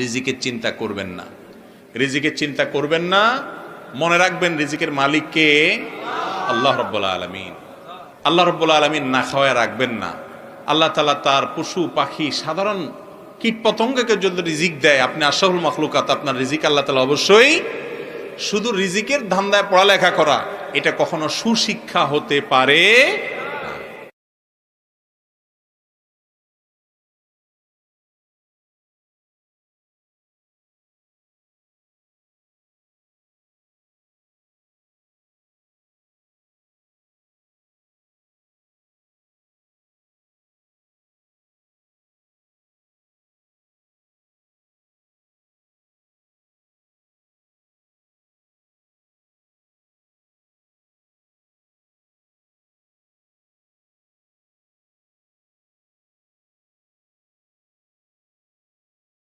রিজিকের চিন্তা করবেন না। রিজিকের চিন্তা করবেন না, মনে রাখবেন রিজিকের মালিককে আল্লাহ রব্বুল্লা আলমিন। আল্লাহ রব্বুল্লা আলমিন না খাওয়ায় রাখবেন না। আল্লাহ তালা তার পশু, পাখি, সাধারণ কীট পতঙ্গকে যদি রিজিক দেয়, আপনি আশাহুল মখলুকাত, আপনার রিজিক আল্লাহ তালা অবশ্যই শুধু রিজিকের ধান্দায় পড়ালেখা করা, এটা কখনো সুশিক্ষা হতে পারে